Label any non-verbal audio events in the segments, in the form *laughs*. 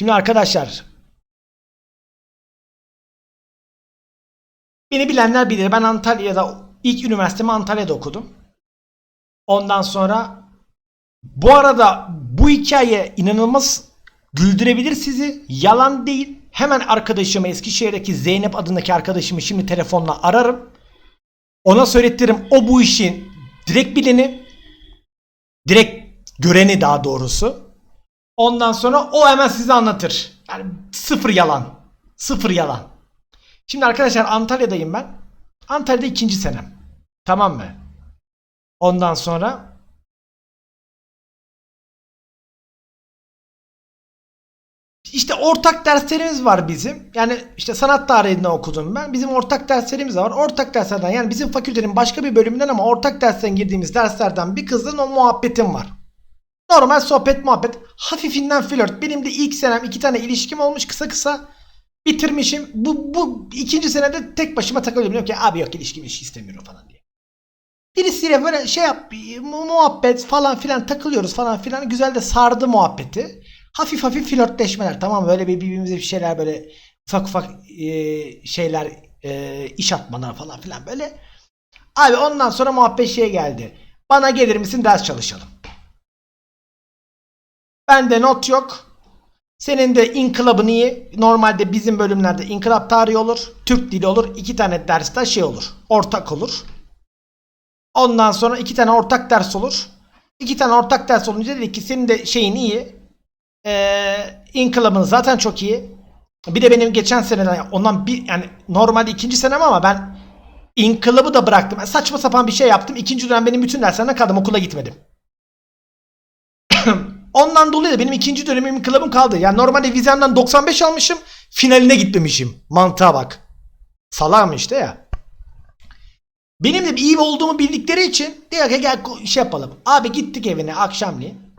Şimdi arkadaşlar beni bilenler bilir. Ben Antalya'da ilk üniversitemi Antalya'da okudum. Ondan sonra bu arada bu hikaye inanılmaz güldürebilir sizi. Yalan değil. Hemen arkadaşımı Eskişehir'deki Zeynep adındaki arkadaşımı şimdi telefonla ararım. Ona söylettiririm o bu işin direkt bileni. Direkt göreni daha doğrusu. Ondan sonra o hemen size anlatır. Yani sıfır yalan. Sıfır yalan. Şimdi arkadaşlar Antalya'dayım ben. Antalya'da ikinci senem. Tamam mı? Ondan sonra işte ortak derslerimiz var bizim. Yani işte sanat tarihinde okudum ben. Bizim ortak derslerimiz de var. Ortak derslerden yani bizim fakültenin başka bir bölümünden ama ortak dersten girdiğimiz derslerden bir kızla o muhabbetim var. Normal sohbet muhabbet. Hafifinden flört. Benim de ilk senem iki tane ilişkim olmuş kısa kısa. Bitirmişim. Bu, bu ikinci senede tek başıma takılıyorum. Diyorum ki abi yok ilişkim ilişki istemiyorum falan diye. Birisiyle böyle şey yap mu- muhabbet falan filan takılıyoruz falan filan. Güzel de sardı muhabbeti. Hafif hafif flörtleşmeler tamam? Böyle bir birbirimize bir şeyler böyle ufak ufak e, şeyler e, iş atmalar falan filan böyle. Abi ondan sonra muhabbet şeye geldi. Bana gelir misin ders çalışalım. Bende not yok. Senin de inkılabın iyi. Normalde bizim bölümlerde inkılap tarihi olur. Türk dili olur. iki tane derste şey olur. Ortak olur. Ondan sonra iki tane ortak ders olur. İki tane ortak ders olunca dedik ki senin de şeyin iyi. Ee, inkılabın zaten çok iyi. Bir de benim geçen seneden ondan bir yani normalde ikinci senem ama ben inkılabı da bıraktım. Yani saçma sapan bir şey yaptım. İkinci dönem benim bütün derslerine kaldım. Okula gitmedim. Ondan dolayı da benim ikinci dönemim inkılabım kaldı. Yani normalde vizemden 95 almışım. Finaline gitmemişim. Mantığa bak. Salam işte ya. Benim de iyi olduğumu bildikleri için diyor ki gel şey yapalım. Abi gittik evine akşamleyin.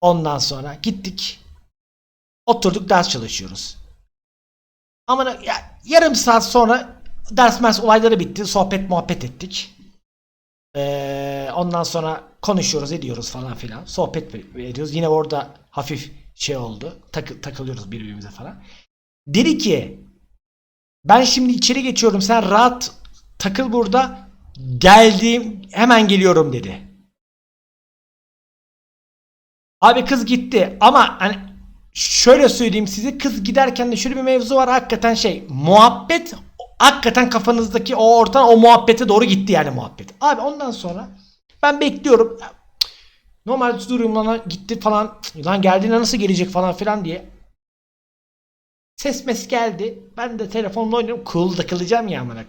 Ondan sonra gittik. Oturduk ders çalışıyoruz. Ama ya, yarım saat sonra ders mers olayları bitti. Sohbet muhabbet ettik. Ee, ondan sonra konuşuyoruz ediyoruz falan filan. Sohbet ediyoruz. Yine orada hafif şey oldu. Takı- takılıyoruz birbirimize falan. Dedi ki ben şimdi içeri geçiyorum sen rahat takıl burada. Geldiğim hemen geliyorum dedi. Abi kız gitti ama hani şöyle söyleyeyim size kız giderken de şöyle bir mevzu var hakikaten şey muhabbet hakikaten kafanızdaki o ortam o muhabbete doğru gitti yani muhabbet. Abi ondan sonra ben bekliyorum. Normal lan gitti falan. Lan geldiğinde nasıl gelecek falan filan diye. Ses mes geldi. Ben de telefonla oynuyorum. Cool takılacağım ya amına.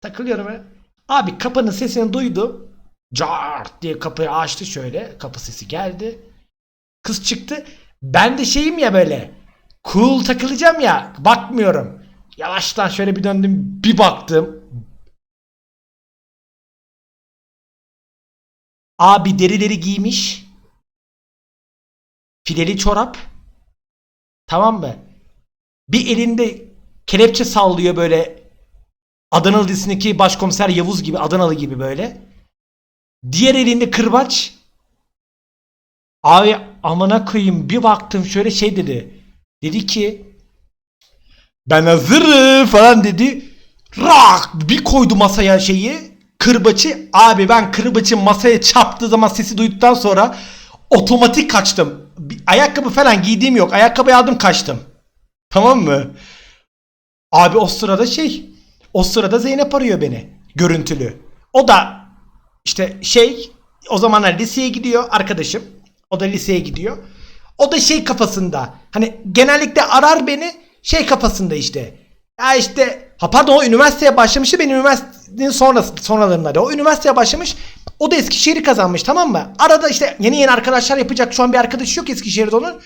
Takılıyorum. Abi kapının sesini duydu. Cart diye kapıyı açtı şöyle. Kapı sesi geldi. Kız çıktı. Ben de şeyim ya böyle. Cool takılacağım ya. Bakmıyorum. Yavaştan şöyle bir döndüm. Bir baktım. Abi derileri giymiş. Fileli çorap. Tamam mı? Bir elinde kelepçe sallıyor böyle Adanalı dizisindeki başkomiser Yavuz gibi Adanalı gibi böyle. Diğer elinde kırbaç. Abi amına koyayım bir baktım şöyle şey dedi. Dedi ki ben hazırım falan dedi. Rak bir koydu masaya şeyi. Kırbaçı. Abi ben kırbaçın masaya çarptığı zaman sesi duyduktan sonra otomatik kaçtım. Bir ayakkabı falan giydiğim yok. Ayakkabı aldım kaçtım. Tamam mı? Abi o sırada şey. O sırada Zeynep arıyor beni. Görüntülü. O da işte şey o zamanlar liseye gidiyor arkadaşım. O da liseye gidiyor. O da şey kafasında. Hani genellikle arar beni şey kafasında işte. Ya işte ha pardon o üniversiteye başlamıştı. Ben üniversitenin sonrası sonralarında. O üniversiteye başlamış. O da Eskişehir'i kazanmış tamam mı? Arada işte yeni yeni arkadaşlar yapacak. Şu an bir arkadaşı yok Eskişehir'de onun.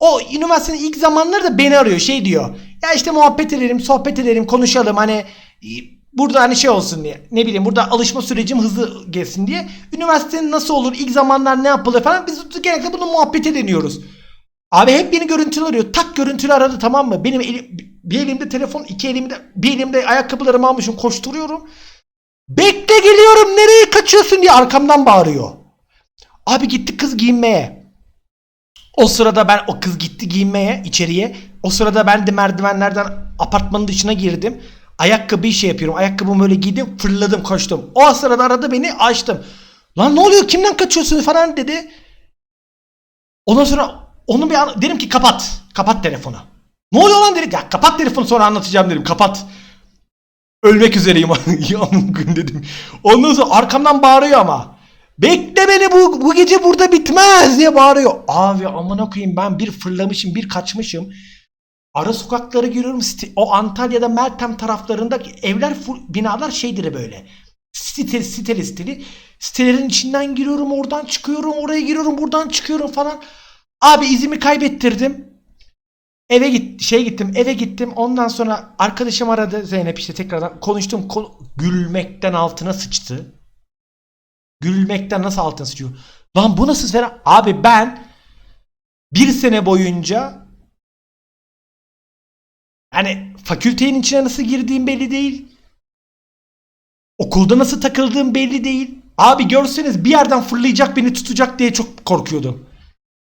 O üniversitenin ilk zamanları da beni arıyor. Şey diyor. Ya işte muhabbet edelim, sohbet edelim, konuşalım. Hani e, burada hani şey olsun diye. Ne bileyim burada alışma sürecim hızlı geçsin diye. Üniversitenin nasıl olur, ilk zamanlar ne yapılır falan. Biz genellikle bunu muhabbete deniyoruz. Abi hep beni görüntülü arıyor. Tak görüntülü aradı tamam mı? Benim elim, bir elimde telefon, iki elimde bir elimde ayakkabılarımı almışım koşturuyorum. Bekle geliyorum nereye kaçıyorsun diye arkamdan bağırıyor. Abi gitti kız giyinmeye. O sırada ben o kız gitti giyinmeye içeriye. O sırada ben de merdivenlerden apartmanın dışına girdim. Ayakkabıyı şey yapıyorum. Ayakkabımı böyle giydim fırladım koştum. O sırada aradı beni açtım. Lan ne oluyor kimden kaçıyorsun falan dedi. Ondan sonra onu bir an- dedim ki kapat. Kapat telefonu. Ne oluyor lan dedi. Ya kapat telefonu sonra anlatacağım dedim. Kapat. Ölmek üzereyim. *laughs* koyayım dedim. Ondan sonra arkamdan bağırıyor ama. Bekle beni bu, bu gece burada bitmez diye bağırıyor. Abi amına koyayım ben bir fırlamışım bir kaçmışım. Ara sokakları görüyorum. Site- O Antalya'da Meltem taraflarında evler binalar şeydir böyle. Site, siteli siteli. Sitelerin içinden giriyorum oradan çıkıyorum oraya giriyorum buradan çıkıyorum falan. Abi izimi kaybettirdim. Eve git şey gittim eve gittim ondan sonra arkadaşım aradı Zeynep işte tekrardan konuştum Kon- gülmekten altına sıçtı. Gülmekten nasıl altına sıçıyor? Lan bu nasıl fena? Abi ben bir sene boyunca yani fakültenin içine nasıl girdiğim belli değil. Okulda nasıl takıldığım belli değil. Abi görseniz bir yerden fırlayacak beni tutacak diye çok korkuyordum.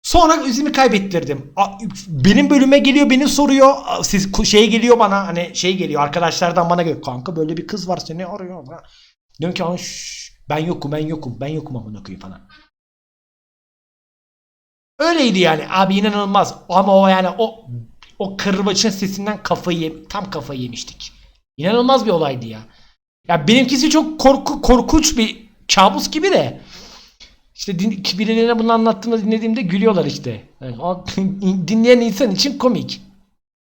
Sonra izimi kaybettirdim. Benim bölüme geliyor beni soruyor. Siz şey geliyor bana hani şey geliyor arkadaşlardan bana geliyor. Kanka böyle bir kız var seni arıyor. Diyorum ki "Aa, şşş, ben yokum ben yokum ben yokum amına koyayım falan. Öyleydi yani abi inanılmaz ama o yani o o kırbaçın sesinden kafayı tam kafayı yemiştik. İnanılmaz bir olaydı ya. Ya benimkisi çok korku korkunç bir kabus gibi de. İşte din, birilerine bunu anlattığımda dinlediğimde gülüyorlar işte. Yani *laughs* dinleyen insan için komik.